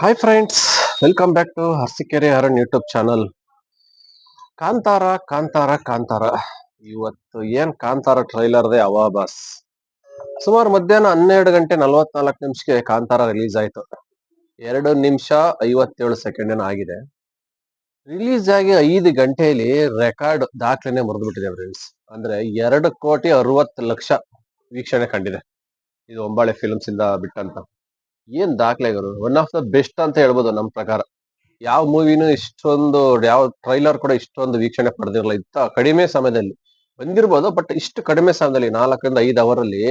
Hi friends welcome back to Harsikere Haran YouTube channel Kantara Kantara Kantara. ಇವತ್ತು ಏನ್ ಕಾಂತಾರ ಟ್ರೈಲರ್ದೆ ಅವಾ boss. ಸುಮಾರು ಮಧ್ಯಾಹ್ನ ಹನ್ನೆರಡು ಗಂಟೆ ನಲವತ್ನಾಲ್ಕು ನಿಮಿಷಕ್ಕೆ ಕಾಂತಾರ ರಿಲೀಸ್ ಆಯ್ತು. ಎರಡು ನಿಮಿಷ ಐವತ್ತೇಳು ಸೆಕೆಂಡ್ ಏನೋ ಆಗಿದೆ. ರಿಲೀಸ್ ಆಗಿ ಐದು ಗಂಟೆಯಲ್ಲಿ ರೆಕಾರ್ಡ್ ದಾಖಲೆನೆ ಮುರಿದ್ಬಿಟ್ಟಿದೆ ಫ್ರೆಂಡ್ಸ್ ಅಂದ್ರೆ ಎರಡು ಕೋಟಿ ಅರವತ್ತು ಲಕ್ಷ ವೀಕ್ಷಣೆ ಕಂಡಿದೆ. ಇದು ಒಂಬಾಳೆ ಫಿಲ್ಮ್ಸ್ ಇಂದ ಬಿಟ್ಟಂತ. ಏನ್ ದಾಖಲೆಗಳು ಒನ್ ಆಫ್ ದ ಬೆಸ್ಟ್ ಅಂತ ಹೇಳ್ಬೋದು ನಮ್ ಪ್ರಕಾರ. ಯಾವ ಮೂವಿನೂ ಇಷ್ಟೊಂದು, ಯಾವ ಟ್ರೈಲರ್ ಕೂಡ ಇಷ್ಟೊಂದು ವೀಕ್ಷಣೆ ಪಡೆದಿರಲ್ಲ. ಇಂತ ಕಡಿಮೆ ಸಮಯದಲ್ಲಿ. ಬಂದಿರ್ಬೋದು ಬಟ್ ಇಷ್ಟು ಕಡಿಮೆ ಸಮಯದಲ್ಲಿ, ನಾಲ್ಕರಿಂದ ಐದು ಅವರ್ ಅಲ್ಲಿ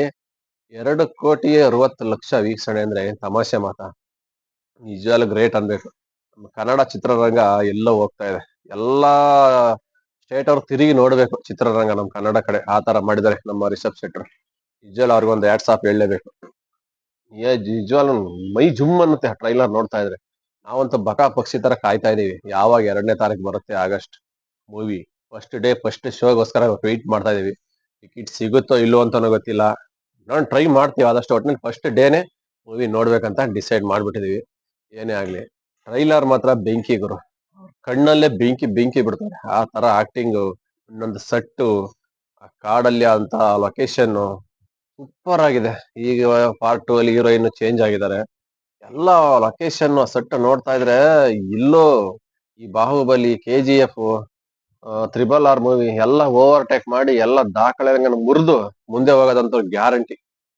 ಎರಡು ಕೋಟಿ ಅರವತ್ತು ಲಕ್ಷ ವೀಕ್ಷಣೆ ಅಂದ್ರೆ ತಮಾಷೆ ಮಾತಾ. ನಿಜವಾಗ್ಲೂ ಗ್ರೇಟ್ ಅನ್ಬೇಕು. ನಮ್ಮ ಕನ್ನಡ ಚಿತ್ರರಂಗ ಎಲ್ಲೋ ಹೋಗ್ತಾ ಇದೆ. ಎಲ್ಲಾ ಸ್ಟೇಟ್ ಅವ್ರು ತಿರುಗಿ ನೋಡ್ಬೇಕು ಚಿತ್ರರಂಗ ನಮ್ ಕನ್ನಡ ಕಡೆ. ಆ ತರ ಮಾಡಿದ್ದಾರೆ ನಮ್ಮ ರಿಷಬ್ ಶೆಟ್ಟರ್. ನಿಜವಾಗ್ಲೂ ಅವ್ರಿಗೊಂದು ಸಾಫ್ ಹೇಳಲೇಬೇಕು. ನಿಜವಾಗ್ಲೂ ಮೈ ಜುಮ್ ಅನ್ನುತ್ತೆ ಟ್ರೈಲರ್ ನೋಡ್ತಾ ಇದ್ರೆ. ನಾವಂತೂ ಬಕಾ ಪಕ್ಷಿ ತರ ಕಾಯ್ತಾ ಇದೀವಿ. ಯಾವಾಗ ಎರಡನೇ ತಾರೀಕು ಬರುತ್ತೆ August movie first day first ಶೋಗೋಸ್ಕರ ವೆಯ್ಟ್ ಮಾಡ್ತಾ ಇದೀವಿ. ಟಿಕೆಟ್ ಸಿಗುತ್ತೋ ಇಲ್ಲೋ ಅಂತ ಗೊತ್ತಿಲ್ಲ. ನಾನು ಟ್ರೈ ಮಾಡ್ತೀವಿ ಆದಷ್ಟು ಒಟ್ಟಿನಲ್ಲಿ ಫಸ್ಟ್ ಡೇನೆ ಮೂವಿ ನೋಡ್ಬೇಕಂತ ಡಿಸೈಡ್ ಮಾಡ್ಬಿಟ್ಟಿದೀವಿ. ಏನೇ ಆಗ್ಲಿ. ಟ್ರೈಲರ್ ಮಾತ್ರ ಬೆಂಕಿ ಗುರು. ಕಣ್ಣಲ್ಲೇ ಬೆಂಕಿ ಬೆಂಕಿ ಬಿಡ್ತಾರೆ ಆ ತರ ಆಕ್ಟಿಂಗ್ ಒಂದೊಂದು ಸಟ್ಟು, ಆ ಕಾಡಲ್ಲಿ ಅಂತ ಲೊಕೇಶನ್ ಸೂಪರ್ ಆಗಿದೆ. ಈಗ ಪಾರ್ಟ್ ಟೂ ಅಲ್ಲಿ ಹೀರೋಯಿನ್ ಚೇಂಜ್ ಆಗಿದ್ದಾರೆ. ಎಲ್ಲ ಲೊಕೇಶನ್ ಸೆಟ್ ನೋಡ್ತಾ ಇದ್ರೆ ಇಲ್ಲೋ ಈ Baahubali K G F triple R movie ಎಲ್ಲ ಓವರ್ಟೇಕ್ ಮಾಡಿ ಎಲ್ಲ ದಾಖಲೆ ಮುರಿದು ಮುಂದೆ ಹೋಗೋದಂತ ಗ್ಯಾರಂಟಿ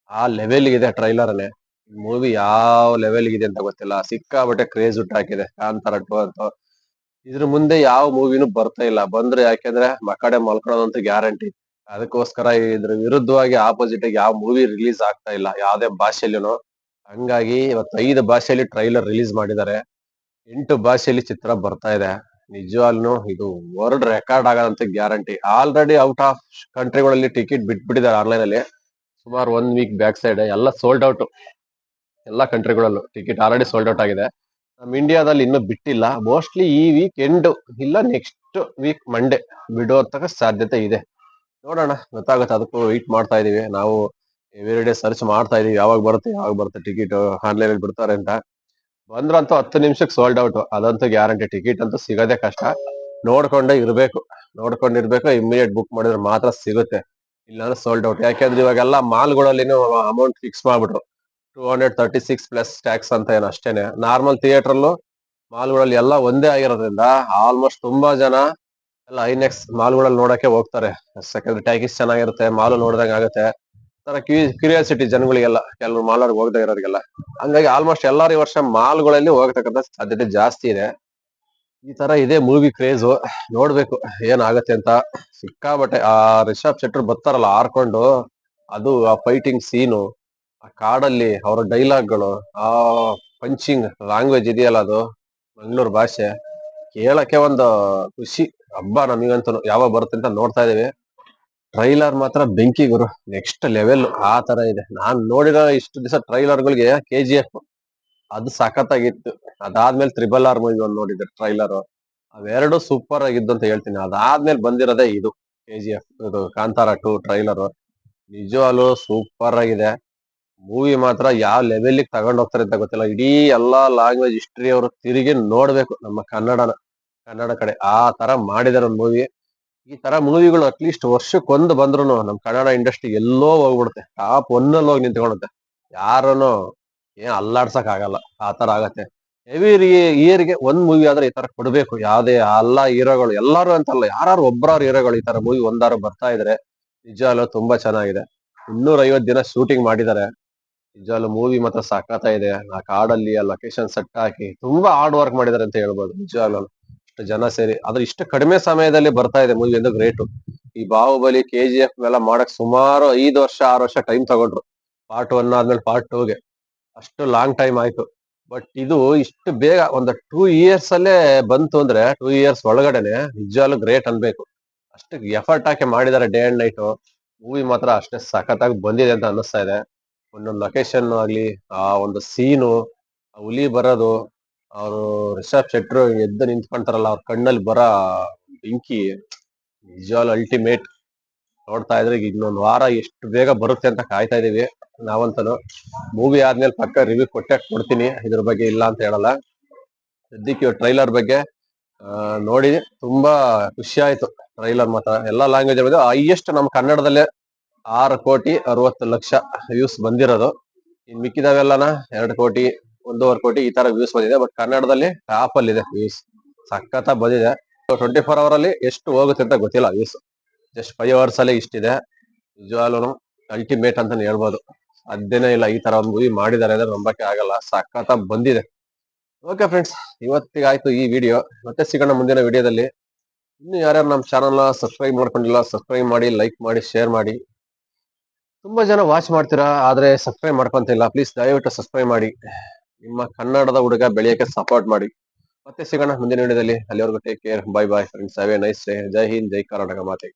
ಆ ಲೆವೆಲ್ ಇದೆ ಟ್ರೈಲರ್ ಅಲ್ಲೇ. ಮೂವಿ ಯಾವ ಲೆವೆಲ್ ಇದೆ ಅಂತ ಗೊತ್ತಿಲ್ಲ. ಸಿಕ್ಕಾಬಟ್ಟೆ ಕ್ರೇಜ್ ಹಾಕಿದೆ. ಕಾಂತಾರ ಟು ಅಂತ. ಇದ್ರ ಮುಂದೆ ಯಾವ ಮೂವಿನೂ ಬರ್ತಾ ಇಲ್ಲ. ಬಂದ್ರೆ ಯಾಕೆಂದ್ರೆ ಮಕಡೆ ಮಲ್ಕೊಳ್ಳೋದಂತ ಗ್ಯಾರಂಟಿ ಅದಕ್ಕೋಸ್ಕರ ಇದ್ರ ವಿರುದ್ಧವಾಗಿ ಆಪೋಸಿಟ್ ಆಗಿ ಯಾವ ಮೂವಿ ರಿಲೀಸ್ ಆಗ್ತಾ ಇಲ್ಲ. ಯಾವ್ದೇ ಭಾಷೆಯಲ್ಲೂ ಹಂಗಾಗಿ ಇವತ್ತು ಐದು ಭಾಷೆಯಲ್ಲಿ ಟ್ರೈಲರ್ ರಿಲೀಸ್ ಮಾಡಿದ್ದಾರೆ. ಎಂಟು ಭಾಷೆಯಲ್ಲಿ ಚಿತ್ರ ಬರ್ತಾ ಇದೆ. ನಿಜವಾಗ್ಲೂ ಇದು ವರ್ಲ್ಡ್ ರೆಕಾರ್ಡ್ ಆಗೋದಂತ ಗ್ಯಾರಂಟಿ ಆಲ್ರೆಡಿ ಔಟ್ ಆಫ್ ಕಂಟ್ರಿಗಳಲ್ಲಿ ಟಿಕೆಟ್ ಬಿಟ್ಬಿಟ್ಟಿದ್ದಾರೆ ಆನ್ಲೈನ್ ಅಲ್ಲಿ. ಸುಮಾರು ಒನ್ ವೀಕ್ ಬ್ಯಾಕ್ ಸೈಡ್ ಎಲ್ಲ ಸೋಲ್ಡ್ ಔಟ್ ಎಲ್ಲಾ ಕಂಟ್ರಿಗಳಲ್ಲೂ ಟಿಕೆಟ್ ಆಲ್ರೆಡಿ ಸೋಲ್ಡ್ ಔಟ್ ಆಗಿದೆ. ನಮ್ ಇಂಡಿಯಾದಲ್ಲಿ ಇನ್ನೂ ಬಿಟ್ಟಿಲ್ಲ. ಮೋಸ್ಟ್ಲಿ ಈ ವೀಕ್ ಎಂಡ್ ಇಲ್ಲ ನೆಕ್ಸ್ಟ್ ವೀಕ್ ಮಂಡೇ ಬಿಡೋ ಸಾಧ್ಯತೆ ಇದೆ. ನೋಡೋಣ, ಗೊತ್ತಾಗುತ್ತೆ. ಅದಕ್ಕೂ ವೆಯ್ಟ್ ಮಾಡ್ತಾ ಇದೀವಿ. ನಾವು ಎವ್ರಿ ಡೇ ಸರ್ಚ್ ಮಾಡ್ತಾ ಇದೀವಿ. ಯಾವಾಗ ಬರುತ್ತೆ ಯಾವಾಗ ಬರುತ್ತೆ ಟಿಕೆಟ್ ಆನ್ಲೈನ್ ಅಲ್ಲಿ ಬಿಡ್ತಾರೆ ಅಂತ. ಬಂದ್ರಂತೂ ಹತ್ತು ನಿಮಿಷಕ್ಕೆ ಸೋಲ್ಡ್ ಔಟ್ ಅದಂತೂ ಗ್ಯಾರಂಟಿ ಟಿಕೆಟ್ ಅಂತೂ ಸಿಗೋದೇ ಕಷ್ಟ. ನೋಡ್ಕೊಂಡೇ ಇರ್ಬೇಕು. ನೋಡ್ಕೊಂಡಿರ್ಬೇಕು ಇಮಿಡಿಯೇಟ್ ಬುಕ್ ಮಾಡಿದ್ರೆ ಮಾತ್ರ ಸಿಗುತ್ತೆ. ಇಲ್ಲಾಂದ್ರೆ ಸೋಲ್ಡ್ ಔಟ್ ಯಾಕೆಂದ್ರೆ ಇವಾಗೆಲ್ಲ ಮಾಲ್ಗಳಲ್ಲಿ ಅಮೌಂಟ್ ಫಿಕ್ಸ್ ಮಾಡ್ಬಿಟ್ರು. Two hundred thirty six plus tax ಅಂತ ಏನು ಅಷ್ಟೇನೆ. ನಾರ್ಮಲ್ ಥಿಯೇಟರ್ ಮಾಲ್ ಮಾಲ್ಗಳಲ್ಲಿ ಎಲ್ಲ ಒಂದೇ ಆಗಿರೋದ್ರಿಂದ ಆಲ್ಮೋಸ್ಟ್ ತುಂಬಾ ಜನ ಎಲ್ಲ ಐನೆಕ್ಸ್ ಮಾಲ್ಗಳಲ್ಲಿ ನೋಡಕ್ಕೆ ಹೋಗ್ತಾರೆ. ಯಾಕಂದ್ರೆ ಟ್ಯಾಕಿಸ್ ಚೆನ್ನಾಗಿರುತ್ತೆ, ಮಾಲ್ ನೋಡ್ದಂಗೆ ಆಗುತ್ತೆ. ತರ ಕ್ಯೂರಿಯಾಸಿಟಿ ಜನಗಳಿಗೆಲ್ಲ, ಕೆಲವರು ಮಾಲ್ ಹೋಗದೆ ಇರೋರಿಗೆಲ್ಲ. ಹಂಗಾಗಿ ಆಲ್ಮೋಸ್ಟ್ ಎಲ್ಲಾರು ಈ ವರ್ಷ ಮಾಲ್ಗಳಲ್ಲಿ ಹೋಗತಕ್ಕಂತ ಸಾಧ್ಯತೆ ಜಾಸ್ತಿ ಇದೆ. ಈ ತರ ಇದೆ ಮೂವಿ ಕ್ರೇಜ್ ನೋಡ್ಬೇಕು ಏನಾಗತ್ತೆ ಅಂತ. ಸಿಕ್ಕಾಬಟ್ಟೆ ಆ ರಿಷಬ್ ಶೆಟ್ಟರ್ ಬರ್ತಾರಲ್ಲ ಆರ್ಕೊಂಡು ಅದು ಆ ಫೈಟಿಂಗ್ ಸೀನು ಆ ಕಾಡಲ್ಲಿ ಅವರ ಡೈಲಾಗ್ಗಳು ಆ ಪಂಚಿಂಗ್ ಲ್ಯಾಂಗ್ವೇಜ್ ಇದೆಯಲ್ಲ ಅದು, ಮಂಗಳೂರು ಭಾಷೆ. ಕೇಳಕ್ಕೆ ಒಂದು ಖುಷಿ. ಹಬ್ಬ ನಮಗಂತೂ ಯಾವಾಗ ಬರುತ್ತೆ ಅಂತ ನೋಡ್ತಾ ಇದೀವಿ ಟ್ರೈಲರ್ ಮಾತ್ರ ಬೆಂಕಿ ಗುರು. ನೆಕ್ಸ್ಟ್ ಲೆವೆಲ್ ಆ ತರ ಇದೆ. ನಾನ್ ನೋಡಿರೋ ಇಷ್ಟು ದಿವಸ ಟ್ರೈಲರ್ ಗಳಿಗೆ ಕೆ ಜಿ ಎಫ್ ಅದು ಸಖತ್ತಾಗಿತ್ತು. ಅದಾದ್ಮೇಲೆ ತ್ರಿಬಲ್ ಆರ್ ಮೂವಿ ಒಂದು ನೋಡಿದ್ರೆ ಟ್ರೈಲರ್ ಅವೆರಡು ಸೂಪರ್ ಆಗಿದ್ದು ಅಂತ ಹೇಳ್ತೀನಿ. ಅದಾದ್ಮೇಲೆ ಬಂದಿರೋದೇ ಇದು ಕೆ ಜಿ ಎಫ್ ಇದು ಕಾಂತಾರ ಟು ಟ್ರೈಲರ್ ನಿಜವಾಗ್ಲು ಸೂಪರ್ ಆಗಿದೆ. ಮೂವಿ ಮಾತ್ರ ಯಾವ ಲೆವೆಲ್ ತಗೊಂಡ್ ಹೋಗ್ತಾರೆ ಅಂತ ಗೊತ್ತಿಲ್ಲ. ಇಡೀ ಎಲ್ಲಾ ಲ್ಯಾಂಗ್ವೇಜ್ ಹಿಸ್ಟ್ರಿ ಅವರು ತಿರುಗಿ ನೋಡ್ಬೇಕು ನಮ್ಮ ಕನ್ನಡನ. ಕನ್ನಡ ಕಡೆ ಆ ತರ ಮಾಡಿದಾರೆ ಒಂದು ಮೂವಿ. ಈ ತರ ಮೂವಿಗಳು ಅಟ್ಲೀಸ್ಟ್ ವರ್ಷಕ್ಕೊಂದು ಬಂದ್ರು ನಮ್ ಕನ್ನಡ ಇಂಡಸ್ಟ್ರಿ ಎಲ್ಲೋ ಹೋಗ್ಬಿಡುತ್ತೆ. ಟಾಪ್ ಒನ್ನಲ್ಲಿ ಹೋಗಿ ನಿಂತ್ಕೊಳುತ್ತೆ ಯಾರನು ಏನ್ ಅಲ್ಲಾಡ್ಸಕ್ ಆಗಲ್ಲ. ಆ ತರ ಆಗತ್ತೆ. ಎವ್ರಿ ಇಯರ್ಗೆ ಒಂದ್ ಮೂವಿ ಆದ್ರೆ ಈ ತರ ಕೊಡ್ಬೇಕು. ಯಾವ್ದೇ ಎಲ್ಲಾ ಹೀರೋಗಳು ಎಲ್ಲಾರು ಅಂತಲ್ಲ ಯಾರು ಒಬ್ಬರಾರು ಹೀರೋಗಳು ಈ ತರ ಮೂವಿ ಒಂದಾರು ಬರ್ತಾ ಇದ್ರೆ ನಿಜಾಲು ತುಂಬಾ ಚೆನ್ನಾಗಿದೆ. ಇನ್ನೂರ ಐವತ್ ದಿನ ಶೂಟಿಂಗ್ ಮಾಡಿದ್ದಾರೆ ನಿಜಾಲು ಮೂವಿ ಮಾತ್ರ ಸಾಕಾಗ್ತಾ ಇದೆ. ಆ ಕಾಡಲ್ಲಿ ಆ ಲೊಕೇಶನ್ ಸೆಟ್ ಹಾಕಿ ತುಂಬಾ ಹಾರ್ಡ್ ವರ್ಕ್ ಮಾಡಿದ್ದಾರೆ ಅಂತ ಹೇಳ್ಬೋದು. ನಿಜಾಲು ಜನ ಸೇರಿ. ಆದ್ರೆ ಇಷ್ಟು ಕಡಿಮೆ ಸಮಯದಲ್ಲಿ ಬರ್ತಾ ಇದೆ ಮೂವಿ ಅಂದ್ರೆ ಗ್ರೇಟ್ ಈ ಬಾಹುಬಲಿ ಕೆ ಜಿ ಎಫ್ ಎಲ್ಲ ಮಾಡಕ್ ಸುಮಾರು ಐದು ವರ್ಷ, ಆರು ವರ್ಷ ಟೈಮ್ ತಗೊಂಡ್ರು. ಪಾರ್ಟ್ ಒನ್ ಆದ್ಮೇಲೆ ಪಾರ್ಟ್ ಟೂಗೆ ಅಷ್ಟು ಲಾಂಗ್ ಟೈಮ್ ಆಯ್ತು. ಬಟ್ ಇದು ಇಷ್ಟು ಬೇಗ ಒಂದು ಟೂ ಇಯರ್ಸ್ ಅಲ್ಲೇ ಬಂತು ಅಂದ್ರೆ ಟೂ ಇಯರ್ಸ್ ಒಳಗಡೆನೆ ನಿಜವಾಗ್ಲೂ ಗ್ರೇಟ್ ಅನ್ಬೇಕು. ಅಷ್ಟು ಎಫರ್ಟ್ ಹಾಕಿ ಮಾಡಿದ್ದಾರೆ ಡೇ ಅಂಡ್ ನೈಟ್ ಮೂವಿ ಮಾತ್ರ ಅಷ್ಟೇ ಸಖತ್ತಾಗಿ ಬಂದಿದೆ ಅಂತ ಅನ್ನಿಸ್ತಾ ಇದೆ. ಒಂದೊಂದು ಲೊಕೇಶನ್ ಆಗ್ಲಿ, ಆ ಒಂದು ಸೀನು ಹುಲಿ ಬರೋದು ಅವರು ರಿಷಬ್ ಶೆಟ್ರು ಎದ್ದು ನಿಂತ್ಕೊಂತಾರಲ್ಲ, ಅವ್ರ ಕಣ್ಣಲ್ಲಿ ಬರ ಬೆಂಕಿ ನಿಜವಾಗ್ಲೂ ಅಲ್ಟಿಮೇಟ್ ನೋಡ್ತಾ ಇದ್ರೆ ಇನ್ನೊಂದು ವಾರ ಎಷ್ಟು ಬೇಗ ಬರುತ್ತೆ ಅಂತ ಕಾಯ್ತಾ ಇದೀವಿ ನಾವಂತನು. ಮೂವಿ ಆದ್ಮೇಲೆ ಪಕ್ಕ ರಿವ್ಯೂ ಕೊಟ್ಟೆ, ಕೊಡ್ತೀನಿ. ಇದ್ರ ಬಗ್ಗೆ ಇಲ್ಲ ಅಂತ ಹೇಳಲ್ಲ. ಸದ್ಯಕ್ಕೆ ಟ್ರೈಲರ್ ಬಗ್ಗೆ ನೋಡಿ, ತುಂಬಾ ಖುಷಿ ಆಯ್ತು ಟ್ರೈಲರ್ ಮಾತ್ರ. ಎಲ್ಲಾ ಲ್ಯಾಂಗ್ವೇಜ್ ಬಗ್ಗೆ ಹೈಯೆಸ್ಟ್ ನಮ್ಮ ಕನ್ನಡದಲ್ಲೇ ಆರು ಕೋಟಿ ಅರವತ್ತು ಲಕ್ಷ ವ್ಯೂಸ್ ಬಂದಿರೋದು. ಇನ್ ಮಿಕ್ಕಿದಾವೆಲ್ಲನ? ಎರಡು ಕೋಟಿ. ಒಂದೂವರೆ ಕೋಟಿ ಈ ತರ ವ್ಯೂಸ್ ಬಂದಿದೆ ಬಟ್ ಕನ್ನಡದಲ್ಲಿ ಟಾಪ್ ಅಲ್ಲಿ ಇದೆ ವ್ಯೂಸ್ ಸಖತ್ತ ಬಂದಿದೆ. ಟ್ವೆಂಟಿ ಫೋರ್ ಅವರ್ ಅಲ್ಲಿ ಎಷ್ಟು ಹೋಗುತ್ತೆ ಅಂತ ಗೊತ್ತಿಲ್ಲ ವ್ಯೂಸ್ ಜಸ್ಟ್ ಫೈವ್ ಅವರ್ಸ್ ಅಲ್ಲಿ ಇಷ್ಟಿದೆ. ನಿಜವಾಗ್ಲೂ ಅಲ್ಟಿಮೇಟ್ ಅಂತಾನೆ ಹೇಳ್ಬೋದು. ಅದೇನೇ ಇಲ್ಲ, ಈ ತರ ಒಂದು ಮೂವಿ ಮಾಡಿದ್ದಾರೆ ಅಂದ್ರೆ ನಂಬಕ್ಕೆ ಆಗಲ್ಲ. ಸಖತ್ತ ಬಂದಿದೆ. ಓಕೆ ಫ್ರೆಂಡ್ಸ್ ಇವತ್ತಿಗಾಯ್ತು ಈ ವಿಡಿಯೋ ಮತ್ತೆ ಸಿಗೋಣ ಮುಂದಿನ ವಿಡಿಯೋದಲ್ಲಿ ಇನ್ನು ಯಾರ್ಯಾರು ನಮ್ಮ ಚಾನಲ್ ಸಬ್ಸ್ಕ್ರೈಬ್ ಮಾಡ್ಕೊಂಡಿಲ್ಲ ಸಬ್ಸ್ಕ್ರೈಬ್ ಮಾಡಿ ಲೈಕ್ ಮಾಡಿ ಶೇರ್ ಮಾಡಿ. ತುಂಬಾ ಜನ ವಾಚ್ ಮಾಡ್ತೀರಾ, ಆದ್ರೆ ಸಬ್ಸ್ಕ್ರೈಬ್ ಮಾಡ್ಕೊಂತಿಲ್ಲ. ಪ್ಲೀಸ್ ದಯವಿಟ್ಟು ಸಬ್ಸ್ಕ್ರೈಬ್ ಮಾಡಿ. ನಿಮ್ಮ ಕನ್ನಡದ ಹುಡುಗ ಬೆಳೆಯಕ್ಕೆ ಸಪೋರ್ಟ್ ಮಾಡಿ. ಮತ್ತೆ ಸಿಗೋಣ ಮುಂದಿನ ವಿಡಿಯೋದಲ್ಲಿ. ಅಲ್ಲಿವರೆಗೂ take care bye bye friends have a nice day Jai Hind, Jai Karnataka ಮಾತೆ.